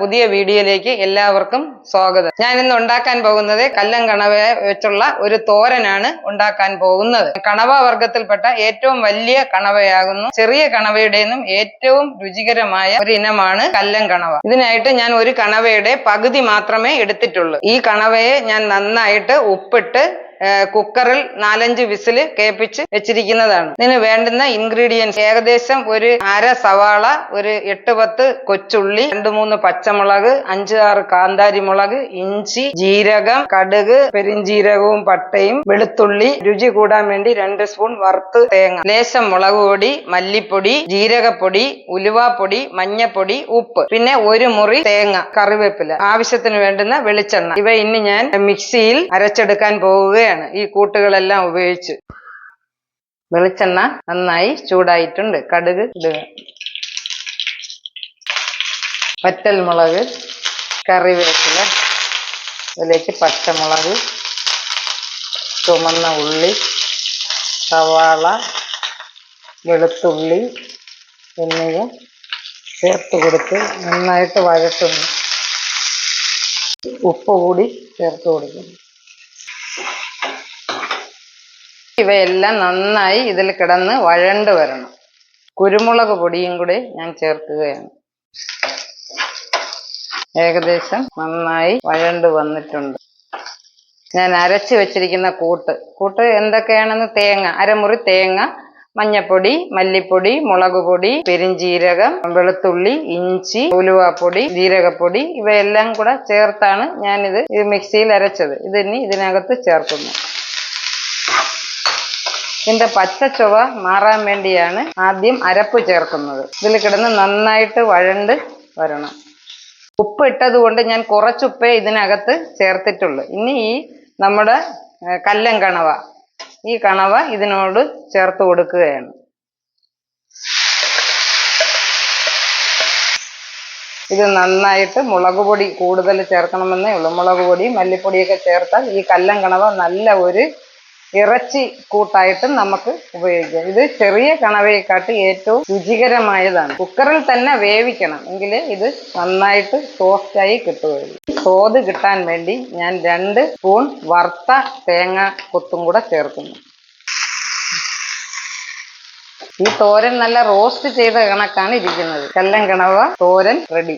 പുതിയ വീഡിയോയിലേക്ക് എല്ലാവർക്കും സ്വാഗതം. ഞാൻ ഇന്ന് ഉണ്ടാക്കാൻ പോകുന്നത് കല്ലം കണവയെ വെച്ചുള്ള ഒരു തോരനാണ് ഉണ്ടാക്കാൻ പോകുന്നത്. കണവ വർഗത്തിൽപ്പെട്ട ഏറ്റവും വലിയ കണവയാകുന്നു. ചെറിയ കണവയുടെയും ഏറ്റവും രുചികരമായ ഒരു ഇനമാണ് കല്ലം കണവ. ഇതിനായിട്ട് ഞാൻ ഒരു കണവയുടെ പകുതി മാത്രമേ എടുത്തിട്ടുള്ളൂ. ഈ കണവയെ ഞാൻ നന്നായിട്ട് ഉപ്പിട്ട് കുക്കറിൽ നാലഞ്ച് വിസിൽ കേൾപ്പിച്ച് വെച്ചിരിക്കുന്നതാണ്. ഇതിന് വേണ്ടുന്ന ഇൻഗ്രീഡിയൻസ് ഏകദേശം ഒരു അര സവാള ഒരു എട്ട് പത്ത് കൊച്ചുള്ളി രണ്ട് മൂന്ന് പച്ചമുളക് അഞ്ച് ആറ് കാന്താരി മുളക് ഇഞ്ചി ജീരകം കടുക് പെരിഞ്ജീരകവും പട്ടയും വെളുത്തുള്ളി രുചി കൂടാൻ വേണ്ടി രണ്ട് സ്പൂൺ വറുത്ത് തേങ്ങ ലേശം മുളക് പൊടി മല്ലിപ്പൊടി ജീരകപ്പൊടി ഉലുവാപ്പൊടി മഞ്ഞപ്പൊടി ഉപ്പ് പിന്നെ ഒരു മുറി തേങ്ങ കറിവേപ്പില. ആവശ്യത്തിന് വേണ്ടുന്ന വെളിച്ചെണ്ണ. ഇവ ഇനി ഞാൻ മിക്സിയിൽ അരച്ചെടുക്കാൻ പോവുകയാണ് ഈ കൂട്ടുകളെല്ലാം ഉപയോഗിച്ച്. വെളിച്ചെണ്ണ നന്നായി ചൂടായിട്ടുണ്ട്. കടുക് ഇടുക. പറ്റൽ മുളക് കറിവേപ്പില അതിലേക്ക് പച്ചമുളക് ചുമന്ന ഉള്ളി സവാള വെളുത്തുള്ളി എന്നിവ ചേർത്ത് കൊടുത്ത് നന്നായിട്ട് വഴറ്റുന്നു. ഉപ്പ് കൂടി ചേർത്ത് കൊടുക്കുന്നു. ഇവയെല്ലാം നന്നായി ഇതിൽ കിടന്ന് വഴണ്ട് വരണം. കുരുമുളക് പൊടിയും കൂടി ഞാൻ ചേർക്കുകയാണ്. ഏകദേശം നന്നായി വഴണ്ട് വന്നിട്ടുണ്ട്. ഞാൻ അരച്ച് വെച്ചിരിക്കുന്ന കൂട്ട്. കൂട്ട് എന്തൊക്കെയാണെന്ന്? തേങ്ങ. അരമുറി തേങ്ങ മഞ്ഞപ്പൊടി മല്ലിപ്പൊടി മുളക് പൊടി പെരിഞ്ചീരകം വെളുത്തുള്ളി ഇഞ്ചി ഉലുവാപ്പൊടി ജീരകപ്പൊടി ഇവയെല്ലാം കൂടെ ചേർത്താണ് ഞാനിത് മിക്സിയിൽ അരച്ചത്. ഇതിനി ഇതിനകത്ത് ചേർക്കുന്നു. ഇതിന്റെ ചുവ മാറാൻ വേണ്ടിയാണ് ആദ്യം അരപ്പ് ചേർക്കുന്നത്. ഇതിൽ കിടന്ന് നന്നായിട്ട് വഴണ്ട് വരണം. ഉപ്പ് ഇട്ടത് കൊണ്ട് ഞാൻ കുറച്ചുപ്പേ ഇതിനകത്ത് ചേർത്തിട്ടുള്ളൂ. ഇനി ഈ നമ്മുടെ കല്ലൻ കണവ. ഈ കണവ ഇതിനോട് ചേർത്ത് കൊടുക്കുകയാണ്. ഇത് നന്നായിട്ട് മുളക് പൊടി കൂടുതൽ ചേർക്കണമെന്നേ ഉള്ളൂ. മുളക് പൊടി മല്ലിപ്പൊടിയൊക്കെ ചേർത്താൽ ഈ കല്ലൻ കണവ നല്ല ഒരു ഇറച്ചി കൂട്ടായിട്ടും നമുക്ക് ഉപയോഗിക്കാം. ഇത് ചെറിയ കണവയെക്കാട്ടി ഏറ്റവും രുചികരമായതാണ്. കുക്കറിൽ തന്നെ വേവിക്കണം എങ്കിൽ ഇത് നന്നായിട്ട് സോഫ്റ്റായി കിട്ടുകയുള്ളൂ. തോത് കിട്ടാൻ വേണ്ടി ഞാൻ രണ്ട് സ്പൂൺ വറുത്ത തേങ്ങ കൊത്തും കൂടെ ചേർക്കുന്നു. ഈ തോരൻ നല്ല റോസ്റ്റ് ചെയ്ത കണക്കാണ് ഇരിക്കുന്നത്. കല്ലൻ കിണവ തോരൻ റെഡി